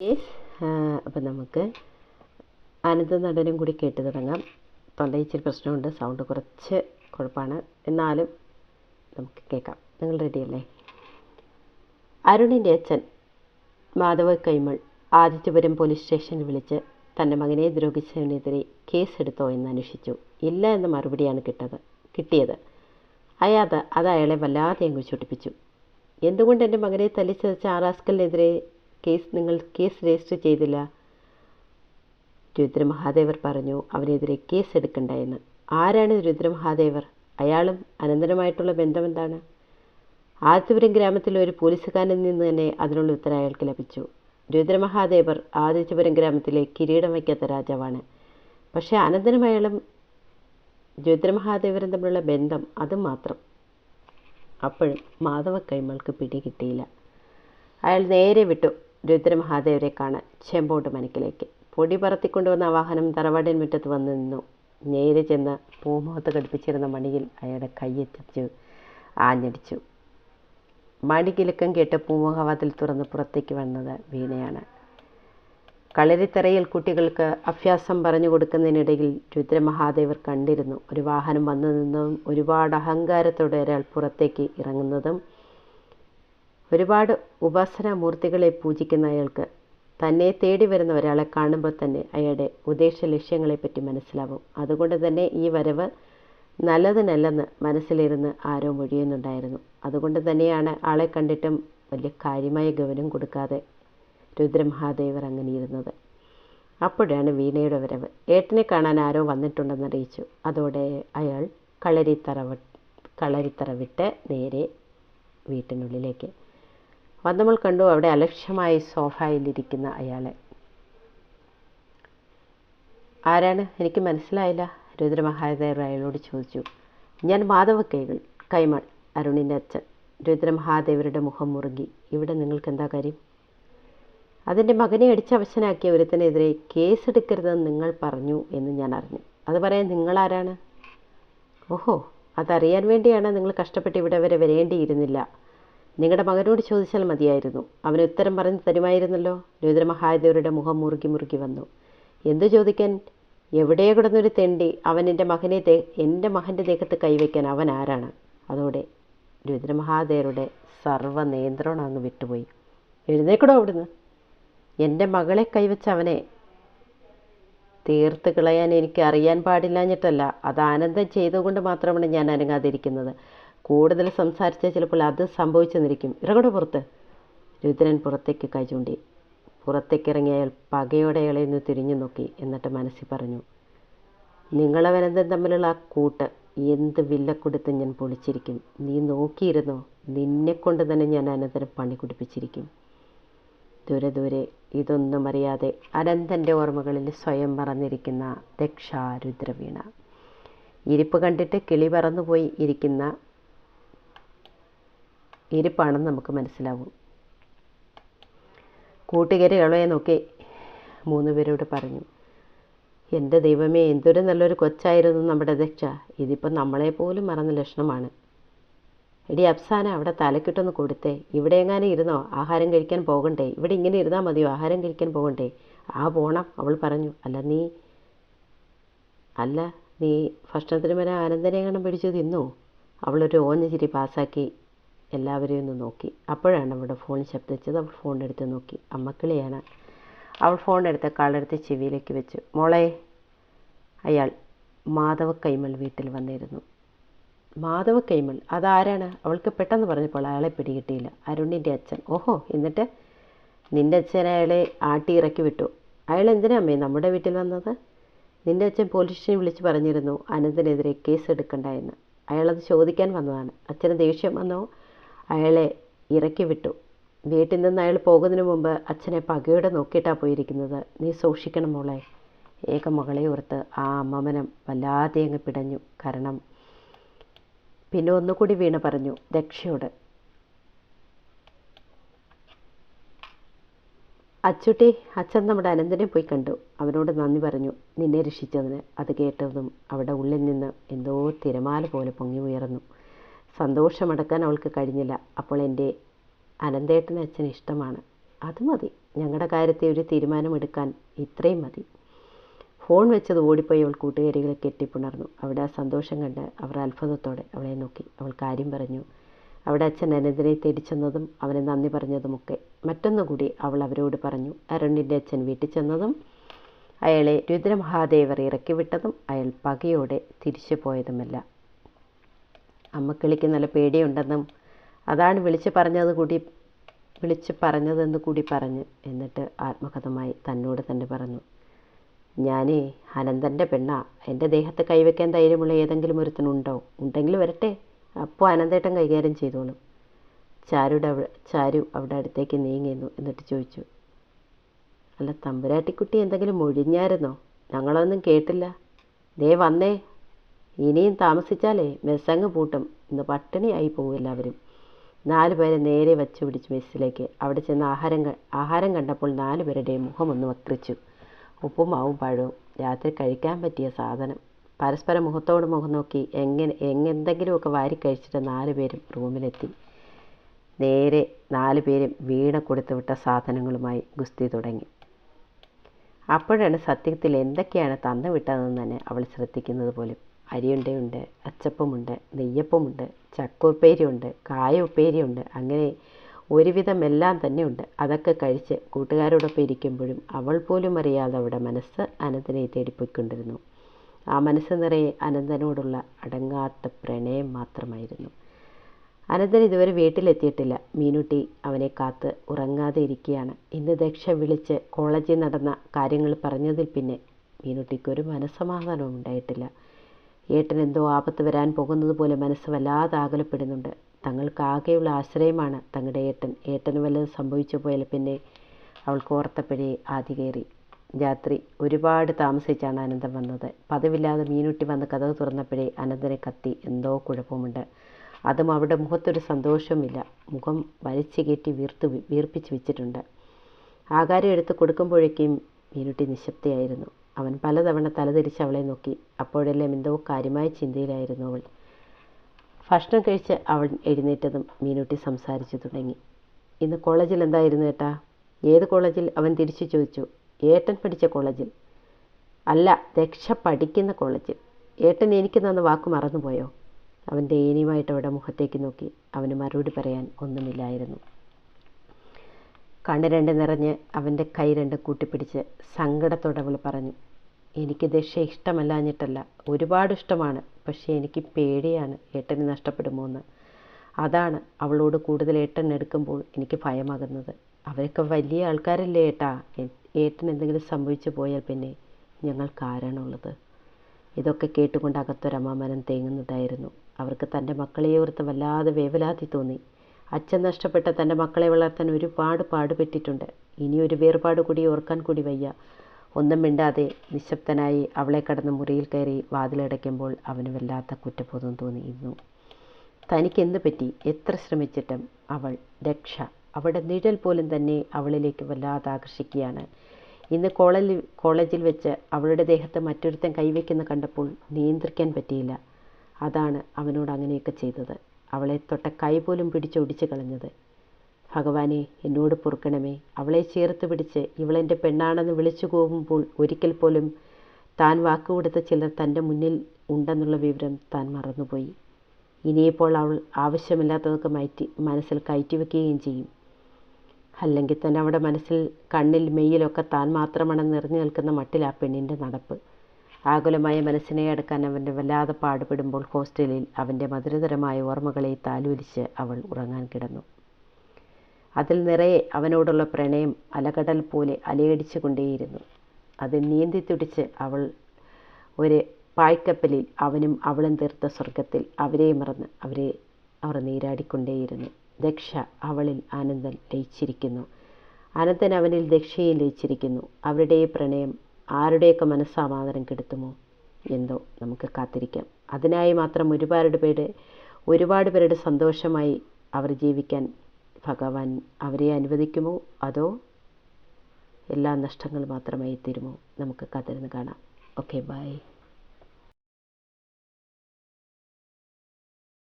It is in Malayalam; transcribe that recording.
അപ്പം നമുക്ക് അനന്ത നടനും കൂടി കേട്ട് തുടങ്ങാം. തൊണ്ടയിൽ ഇച്ചിരി പ്രശ്നമുണ്ട് സൗണ്ട് കുറച്ച് കുഴപ്പമാണ്. എന്നാലും നമുക്ക് കേൾക്കാം. നിങ്ങൾ റെഡിയല്ലേ അരുണിന്റെ അച്ഛൻ മാധവ കൈമൾ ആദിത്യപുരം പോലീസ് സ്റ്റേഷനിൽ വിളിച്ച് തന്റെ മകനെ ദ്രോഹിച്ചതിനെതിരെ കേസെടുത്തോ എന്ന് അന്വേഷിച്ചു. ഇല്ല എന്ന മറുപടിയാണ് കിട്ടത് കിട്ടിയത്. അയാത് അത് അയാളെ വല്ലാതെ അങ്ങ് ചൊട്ടിപ്പിച്ചു എന്തുകൊണ്ട് എന്റെ മകനെ തല്ലിച്ചതച്ച ആ റാസ്കലിനെതിരെ കേസ് നിങ്ങൾ കേസ് രജിസ്റ്റർ ചെയ്തില്ല. രുദ്രമഹാദേവർ പറഞ്ഞു അവനെതിരെ കേസ് എടുക്കണ്ട എന്ന്. ആരാണ് രുദ്രമഹാദേവർ അയാളും അനന്തരമായിട്ടുള്ള ബന്ധമെന്താണ് ആദിത്യപുരം ഗ്രാമത്തിലെ ഒരു പോലീസുകാരനിൽ നിന്ന് തന്നെ അതിനുള്ള ഉത്തരം അയാൾക്ക് ലഭിച്ചു. രുദ്രമഹാദേവർ ആദിത്യപുരം ഗ്രാമത്തിലെ കിരീടം വയ്ക്കാത്ത രാജാവാണ്. പക്ഷേ അനന്തരം അയാളും രുദ്രമഹാദേവരും തമ്മിലുള്ള ബന്ധം അതും മാത്രം. അപ്പോഴും മാധവ കൈമൾക്ക് പിടി കിട്ടിയില്ല. അയാൾ നേരെ വിട്ടു. രുദ്രമഹാദേവരെ കാണാൻ ചെമ്പോട്ട് മനക്കിലേക്ക്. പൊടി പറത്തിക്കൊണ്ടുവന്ന വാഹനം തറവാടിൻ മുറ്റത്ത് വന്നു നിന്നു. നേരെ ചെന്ന് പൂമുഖത്ത് ഘടിപ്പിച്ചിരുന്ന മണിയിൽ അയാളുടെ കൈയെത്തിച്ചു ആഞ്ഞടിച്ചു. മണികിലുക്കം കേട്ട് പൂമുഖവാതിൽ തുറന്ന് പുറത്തേക്ക് വന്നത് വീണയാണ്. കളരിത്തറയിൽ കുട്ടികൾക്ക് അഭ്യാസം പറഞ്ഞു കൊടുക്കുന്നതിനിടയിൽ രുദ്രമഹാദേവർ കണ്ടിരുന്നു. ഒരു വാഹനം വന്നു നിന്നതും ഒരുപാട് അഹങ്കാരത്തോടെ ഒരാൾ പുറത്തേക്ക് ഇറങ്ങുന്നതും ഒരുപാട് ഉപാസനാമൂർത്തികളെ പൂജിക്കുന്ന അയാൾക്ക് തന്നെ തേടി വരുന്ന ഒരാളെ കാണുമ്പോൾ തന്നെ അയാളുടെ ഉദ്ദേശ ലക്ഷ്യങ്ങളെപ്പറ്റി മനസ്സിലാവും. അതുകൊണ്ട് തന്നെ ഈ വരവ് നല്ലതിനല്ലെന്ന് മനസ്സിലിരുന്ന് ആരോ മൊഴിയുന്നുണ്ടായിരുന്നു. അതുകൊണ്ട് തന്നെയാണ് ആളെ കണ്ടിട്ടും വലിയ കാര്യമായ ഗൗനം കൊടുക്കാതെ രുദ്രമഹാദേവർ അങ്ങനെ ഇരുന്നത് അപ്പോഴാണ് വീണയുടെ വരവ്. ഏട്ടനെ കാണാൻ ആരോ വന്നിട്ടുണ്ടെന്ന് അറിയിച്ചു. അതോടെ അയാൾ കളരിത്തറ കളരിത്തറ വിട്ട് നേരെ വീട്ടിനുള്ളിലേക്ക് വന്നപ്പോൾ കണ്ടു അവിടെ അലക്ഷ്യമായി സോഫയിലിരിക്കുന്ന അയാളെ. ആരാണ്? എനിക്ക് മനസ്സിലായില്ല. രുദ്രമഹാദേവർ അയാളോട് ചോദിച്ചു. ഞാൻ മാധവ കൈകൾ കൈമൾ അരുണിന്റെ അച്ഛൻ. രുദ്രമഹാദേവരുടെ മുഖം മുറുകി. ഇവിടെ നിങ്ങൾക്ക് എന്താ കാര്യം? അതിന്റെ മകനെ അടിച്ചവശനാക്കിയ ഒരുത്തനെതിരെ കേസെടുക്കരുതെന്ന് നിങ്ങൾ പറഞ്ഞു എന്ന് ഞാൻ അറിഞ്ഞു. അത് പറയാൻ നിങ്ങളാരാണ്? ഓഹോ അതറിയാൻ വേണ്ടിയാണ് നിങ്ങൾ കഷ്ടപ്പെട്ട് ഇവിടെ വരെ വരേണ്ടിയിരുന്നില്ല. നിങ്ങളുടെ മകനോട് ചോദിച്ചാൽ മതിയായിരുന്നു. അവന് ഉത്തരം പറഞ്ഞു തരുമായിരുന്നല്ലോ. രുദ്രമഹാദേവരുടെ മുഖം മുറുക്കി മുറുക്കി വന്നു. എന്തു ചോദിക്കാൻ? എവിടെയോ കിടന്നൊരു തെണ്ടി. അവൻ എന്റെ മകനെ എന്റെ മകന്റെ ദേഹത്ത് കൈവയ്ക്കാൻ അവൻ ആരാണ്? അതോടെ രുദ്രമഹാദേവരുടെ സർവ നിയന്ത്രണം അങ്ങ് വിട്ടുപോയി. എഴുന്നേക്കടോ അവിടുന്ന്. എന്റെ മകളെ കൈവച്ച അവനെ തീർത്ത് കളയാൻ എനിക്ക് അറിയാൻ പാടില്ലാഞ്ഞിട്ടല്ല. അത് ആനന്ദം ചെയ്തുകൊണ്ട് മാത്രമാണ് ഞാൻ അനങ്ങാതിരിക്കുന്നത്. കൂടുതൽ സംസാരിച്ചാൽ ചിലപ്പോൾ അത് സംഭവിച്ചെന്നിരിക്കും. ഇറങ്ങട പുറത്ത്. രുദ്രൻ പുറത്തേക്ക് കൈ ചൂണ്ടി. പുറത്തേക്കിറങ്ങിയ അയാൾ പകയോടെ അയാളെ ഒന്ന് തിരിഞ്ഞു നോക്കി എന്നിട്ട് മനസ്സിൽ പറഞ്ഞു നിങ്ങളവനന്തൻ തമ്മിലുള്ള ആ കൂട്ട് എന്ത് വില്ലക്കൊടുത്ത് ഞാൻ പൊളിച്ചിരിക്കും? നീ നോക്കിയിരുന്നോ? നിന്നെക്കൊണ്ട് തന്നെ ഞാൻ അനന്തരം പണി കുടിപ്പിച്ചിരിക്കും. ദൂരെ ദൂരെ ഇതൊന്നും അറിയാതെ അനന്തന്റെ ഓർമ്മകളിൽ സ്വയം മറന്നിരിക്കുന്ന ദക്ഷാരുദ്രവീണ. ഇരിപ്പ് കണ്ടിട്ട് കിളി പറന്നുപോയി ഇരിക്കുന്ന ഇരിപ്പാണെന്ന് നമുക്ക് മനസ്സിലാവും. കൂട്ടുകാരി ഇളയെ നോക്കി മൂന്ന് പേരോട് പറഞ്ഞു എന്റെ ദൈവമേ എന്തൊരു നല്ലൊരു കൊച്ചായിരുന്നു നമ്മുടെ ദക്ഷ ഇതിപ്പോൾ നമ്മളെ പോലും മറന്ന ലക്ഷണമാണ്. എടി അഫ്സാന അവിടെ തലക്കിട്ടൊന്ന് കൊടുത്തേ. ഇവിടെ എങ്ങാനും ഇരുന്നോ? ആഹാരം കഴിക്കാൻ പോകണ്ടേ? ഇവിടെ ഇങ്ങനെ ഇരുന്നാൽ മതിയോ? ആഹാരം കഴിക്കാൻ പോകണ്ടേ? ആ പോണം അവൾ പറഞ്ഞു. അല്ല നീ അല്ല നീ ഭക്ഷണത്തിന് വരെ ആനന്ദനെ കാണാൻ പിടിച്ചു തിന്നു? അവളൊരു ഓഞ്ഞ ചിരി പാസ്സാക്കി. എല്ലാവരെയും ഒന്ന് നോക്കി. അപ്പോഴാണ് അവിടെ ഫോൺ ശബ്ദിച്ചത്. അവൾ ഫോൺ എടുത്ത് നോക്കി. അമ്മക്കിളിയാണ് അവൾ ഫോൺ എടുത്ത് കാളെടുത്ത് ചെവിയിലേക്ക് വെച്ചു. മോളെ അയാൾ മാധവ കൈമൾ വീട്ടിൽ വന്നിരുന്നു. മാധവ കൈമൾ അതാരാണ്? അവൾക്ക് പെട്ടെന്ന് പറഞ്ഞപ്പോൾ അയാളെ പിടികിട്ടിയില്ല. അരുണിന്റെ അച്ഛൻ. ഓഹോ എന്നിട്ട്? നിന്റെ അച്ഛൻ അയാളെ ആട്ടി ഇറക്കി വിട്ടു. അയാൾ എന്തിനാ അമ്മേ നമ്മുടെ വീട്ടിൽ വന്നത്? നിന്റെ അച്ഛൻ പോലീസ് സ്റ്റേഷനിൽ വിളിച്ച് പറഞ്ഞിരുന്നു അനന്തിനെതിരെ കേസ് എടുക്കണ്ട എന്ന്. അയാളത് ചോദിക്കാൻ വന്നതാണ്. അച്ഛന് ദേഷ്യം വന്നോ? അയാളെ ഇറക്കി വിട്ടു. വീട്ടിൽ നിന്ന് അയാൾ പോകുന്നതിന് മുമ്പ് അച്ഛനെ പകയോടെ നോക്കിയിട്ടാണ് പോയിരിക്കുന്നത്. നീ സൂക്ഷിക്കണം മോളെ. ഏക മകളെ ഓർത്ത് ആ അമ്മമനം വല്ലാതെ അങ്ങ് പിടഞ്ഞു. കാരണം പിന്നെ ഒന്നുകൂടി വീണ പറഞ്ഞു ദക്ഷയോട്. അച്ചുട്ടി അച്ഛൻ നമ്മുടെ അനന്തനെ പോയി കണ്ടു. അവനോട് നന്ദി പറഞ്ഞു. നിന്നെ രക്ഷിച്ചതിന്. അത് കേട്ടതും അവിടെ ഉള്ളിൽ നിന്ന് എന്തോ തിരമാല പോലെ പൊങ്ങി ഉയർന്നു. സന്തോഷമടക്കാൻ അവൾക്ക് കഴിഞ്ഞില്ല. അപ്പോൾ എന്റെ അനന്തേട്ടന് അച്ഛൻ ഇഷ്ടമാണ്. അത് മതി. ഞങ്ങളുടെ കാര്യത്തെ ഒരു തീരുമാനമെടുക്കാൻ ഇത്രയും മതി. ഫോൺ വെച്ചത് ഓടിപ്പോയി അവൾ കൂട്ടുകാരികളെ കെട്ടിപ്പുണർന്നു. അവിടെ ആ സന്തോഷം കണ്ട് അവർ അത്ഭുതത്തോടെ അവളെ നോക്കി. അവൾ കാര്യം പറഞ്ഞു. അവിടെ അച്ഛൻ അനന്തനെ തിരിച്ചെന്നതും അവനെ നന്ദി പറഞ്ഞതുമൊക്കെ മറ്റൊന്നുകൂടി അവൾ അവരോട് പറഞ്ഞു. അരുണിന്റെ അച്ഛൻ വീട്ടിൽ ചെന്നതും അയാളെ രുദ്രമഹാദേവർ ഇറക്കി വിട്ടതും അയാൾ പകയോടെ തിരിച്ചു പോയതുമല്ല. അമ്മക്കിളിക്ക് നല്ല പേടിയുണ്ടെന്നും അതാണ് വിളിച്ചു പറഞ്ഞത് കൂടി വിളിച്ച് പറഞ്ഞതെന്ന് കൂടി പറഞ്ഞ് എന്നിട്ട് ആത്മകഥമായി തന്നോട് തന്നെ പറഞ്ഞു. ഞാനേ അനന്തന്റെ പെണ്ണ. എന്റെ ദേഹത്ത് കൈവയ്ക്കാൻ ധൈര്യമുള്ള ഏതെങ്കിലും ഒരുത്തനുണ്ടോ ഉണ്ടെങ്കിൽ വരട്ടെ. അപ്പോൾ അനന്തേട്ടൻ കൈകാര്യം ചെയ്തോളും. ചാരുടെ അവിടെ ചാരു അവിടെ അടുത്തേക്ക് നീങ്ങിയിരുന്നു എന്നിട്ട് ചോദിച്ചു. അല്ല തമ്പുരാട്ടിക്കുട്ടി എന്തെങ്കിലും ഒഴിഞ്ഞായിരുന്നോ ഞങ്ങളൊന്നും കേട്ടില്ല. ദേ വന്നേ. ഇനിയും താമസിച്ചാലേ മെസ്സങ്ങ് പൂട്ടും ഇന്ന് പട്ടിണിയായി പോകും എല്ലാവരും. നാലു പേരെ നേരെ വച്ചു പിടിച്ചു മെസ്സിലേക്ക്. അവിടെ ചെന്ന് ആഹാരം ആഹാരം കണ്ടപ്പോൾ നാലു പേരുടെയും മുഖമൊന്ന് വക്രിച്ചു. ഉപ്പുമാവും പഴവും. രാത്രി കഴിക്കാൻ പറ്റിയ സാധനം. പരസ്പരം മുഖത്തോട് മുഖം നോക്കി എങ്ങനെ എങ്ങെന്തെങ്കിലുമൊക്കെ വാരി കഴിച്ചിട്ട് നാലു പേരും റൂമിലെത്തി. നേരെ നാലു പേരും വീണ കൊടുത്തു വിട്ട സാധനങ്ങളുമായി ഗുസ്തി തുടങ്ങി. അപ്പോഴാണ് സത്യത്തിൽ എന്തൊക്കെയാണ് തന്നു വിട്ടതെന്ന് തന്നെ അവൾ ശ്രദ്ധിക്കുന്നത് പോലും. അരിയുണ്ടയുണ്ട് അച്ചപ്പമുണ്ട് നെയ്യപ്പമുണ്ട് ചക്ക ഉപ്പേരിയുണ്ട് കായ ഉപ്പേരിയുണ്ട് അങ്ങനെ ഒരുവിധം എല്ലാം തന്നെ ഉണ്ട് അതൊക്കെ കഴിച്ച് കൂട്ടുകാരോടൊപ്പം ഇരിക്കുമ്പോഴും അവൾ പോലും അറിയാതെ അവിടെ മനസ്സ് അനന്തനെ തേടിപ്പോയിക്കൊണ്ടിരുന്നു. ആ മനസ്സ് നിറയെ അനന്തനോടുള്ള അടങ്ങാത്ത പ്രണയം മാത്രമായിരുന്നു. അനന്തൻ ഇതുവരെ വീട്ടിലെത്തിയിട്ടില്ല. മീനുട്ടി അവനെ കാത്ത് ഉറങ്ങാതെ ഇരിക്കുകയാണ്. ഇന്ന് ദക്ഷ വിളിച്ച് കോളേജിൽ നടന്ന കാര്യങ്ങൾ പറഞ്ഞതിൽ പിന്നെ മീനുട്ടിക്കൊരു മനസ്സമാധാനവും ഉണ്ടായിട്ടില്ല. ഏട്ടൻ എന്തോ ആപത്ത് വരാൻ പോകുന്നത് പോലെ മനസ്സ് വല്ലാതെ ആകുലപ്പെടുന്നുണ്ട്. തങ്ങൾക്കാകെയുള്ള ആശ്രയമാണ് തങ്ങളുടെ ഏട്ടൻ. ഏട്ടന് വല്ലതും സംഭവിച്ചു പോയാൽ പിന്നെ അവൾക്ക് ഓർത്തപ്പോഴേ ആദ്യ കയറി. രാത്രി ഒരുപാട് താമസിച്ചാണ് അനന്തൻ വന്നത്. പതിവില്ലാതെ മീനുട്ടി വന്ന് കഥ തുറന്നപ്പോഴേ അനന്തനെ കത്തി. എന്തോ കുഴപ്പമുണ്ട്. അതും അവിടെ മുഖത്തൊരു സന്തോഷമില്ല മുഖം വലിച്ചു കയറ്റി വീർത്ത് വീർപ്പിച്ച് വെച്ചിട്ടുണ്ട്. ആകാരം എടുത്ത് കൊടുക്കുമ്പോഴേക്കും മീനുട്ടി നിശബ്ദയായിരുന്നു. അവൻ പലതവണ തലതിരിച്ച് അവളെ നോക്കി. അപ്പോഴെല്ലാം എന്തോ കാര്യമായ ചിന്തയിലായിരുന്നു അവൾ. ഭക്ഷണം കഴിച്ച് അവൾ എഴുന്നേറ്റതും മീനുട്ടി സംസാരിച്ചു തുടങ്ങി. ഇന്ന് കോളേജിൽ എന്തായിരുന്നു ഏട്ടാ? ഏത് കോളേജിൽ? അവൻ തിരിച്ചു ചോദിച്ചു. ഏട്ടൻ പഠിച്ച കോളേജിൽ. അല്ല ദക്ഷ പഠിക്കുന്ന കോളേജിൽ. ഏട്ടൻ എനിക്ക് തന്ന വാക്ക് മറന്നുപോയോ? അവൻ ദയനീയമായിട്ട് അവിടെ മുഖത്തേക്ക് നോക്കി. അവന് മറുപടി പറയാൻ ഒന്നുമില്ലായിരുന്നു. കണ്ണ് രണ്ട് നിറഞ്ഞ് അവന്റെ കൈ രണ്ട് കൂട്ടിപ്പിടിച്ച് സങ്കടത്തോടെ അവൾ പറഞ്ഞു. എനിക്ക് ദക്ഷ ഇഷ്ടമല്ലാഞ്ഞിട്ടല്ല. ഒരുപാട് ഇഷ്ടമാണ്. പക്ഷേ എനിക്ക് പേടിയാണ് ഏട്ടന് നഷ്ടപ്പെടുമോ എന്ന്. അതാണ് അവളോട് കൂടുതൽ ഏട്ടൻ എടുക്കുമ്പോൾ എനിക്ക് ഭയമാകുന്നത്. അവരൊക്കെ വലിയ ആൾക്കാരല്ലേ ഏട്ടാ. ഏട്ടൻ എന്തെങ്കിലും സംഭവിച്ചു പോയാൽ പിന്നെ ഞങ്ങൾക്ക് ആരാണുള്ളത് ഇതൊക്കെ കേട്ടുകൊണ്ട് അകത്തൊരമ്മാമനം തേങ്ങുന്നതായിരുന്നു. അവർക്ക് തന്റെ മക്കളെ ഓർത്ത് വല്ലാതെ വേവലാതി തോന്നി. അച്ഛൻ നഷ്ടപ്പെട്ട തന്റെ മക്കളെ വളർത്താൻ ഒരുപാട് പാടുപെട്ടിട്ടുണ്ട്. ഇനിയൊരു വേർപാട് കൂടി ഓർക്കാൻ കൂടി വയ്യ. ഒന്നും മിണ്ടാതെ നിശബ്ദനായി അവളെ കടന്ന് മുറിയിൽ കയറി വാതിലടയ്ക്കുമ്പോൾ അവന് വല്ലാത്ത കുറ്റബോധം തോന്നിയിരുന്നു. തനിക്കെന്ത് പറ്റി? എത്ര ശ്രമിച്ചിട്ടും അവൾ രക്ഷ അവളുടെ നിഴൽ പോലും തന്നെ അവളിലേക്ക് വല്ലാതെ ആകർഷിക്കുകയാണ്. ഇന്ന് കോളേജിൽ കോളേജിൽ വെച്ച് അവളുടെ ദേഹത്ത് മറ്റൊരുത്തൻ കൈവയ്ക്കുന്ന കണ്ടപ്പോൾ നിയന്ത്രിക്കാൻ പറ്റിയില്ല. അതാണ് അവനോട് അങ്ങനെയൊക്കെ ചെയ്തത്. അവളെ തൊട്ട കൈ പോലും പിടിച്ചൊടിച്ച് കളഞ്ഞത്. ഭഗവാനെ എന്നോട് പൊറുക്കണമേ. അവളെ ചേർത്ത് പിടിച്ച് ഇവളെന്റെ പെണ്ണാണെന്ന് വിളിച്ചു പോകുമ്പോൾ ഒരിക്കൽ പോലും താൻ വാക്കുകൊടുത്ത ചിലർ തന്റെ മുന്നിൽ ഉണ്ടെന്നുള്ള വിവരം താൻ മറന്നുപോയി. ഇനിയിപ്പോൾ അവൾ ആവശ്യമില്ലാത്തതൊക്കെ മാറ്റി മനസ്സിൽ കയറ്റി വെക്കുകയും ചെയ്യും. അല്ലെങ്കിൽ തന്നെ അവിടെ മനസ്സിൽ കണ്ണിൽ മെയ്യിലൊക്കെ താൻ മാത്രമാണ് നിറഞ്ഞു നിൽക്കുന്ന മട്ടിൽ ആ പെണ്ണിന്റെ നടപ്പ്. ആകുലമായ മനസ്സിനെ അടക്കാൻ അവന്റെ വല്ലാതെ പാടുപെടുമ്പോൾ ഹോസ്റ്റലിൽ അവന്റെ മധുരതരമായ ഓർമ്മകളെ താലോലിച്ച് അവൾ ഉറങ്ങാൻ കിടന്നു. അതിൽ നിറയെ അവനോടുള്ള പ്രണയം അലകടൽ പോലെ അലയടിച്ചു കൊണ്ടേയിരുന്നു. അത് നീന്തി തുടിച്ച് അവൾ ഒരു പായ്ക്കപ്പലിൽ അവനും അവളും തീർത്ത സ്വർഗത്തിൽ അവരെ മറന്ന് അവരെ അവർ നീരാടിക്കൊണ്ടേയിരുന്നു. ദക്ഷ അവളിൽ ആനന്ദൻ ലയിച്ചിരിക്കുന്നു. അനന്തൻ അവനിൽ ദക്ഷയെ ലയിച്ചിരിക്കുന്നു. അവരുടെ പ്രണയം ആരുടെയൊക്കെ മനസ്സാമാതരം കെടുത്തുമോ എന്തോ നമുക്ക് കാത്തിരിക്കാം. അതിനായി മാത്രം ഒരുപാട് പേര് ഒരുപാട് പേരുടെ സന്തോഷമായി അവർ ജീവിക്കാൻ ഭഗവാൻ അവരെ അനുവദിക്കുമോ? അതോ എല്ലാ നഷ്ടങ്ങൾ മാത്രമായി തീരുമോ? നമുക്ക് കാത്തിരുന്ന് കാണാം. Okay bye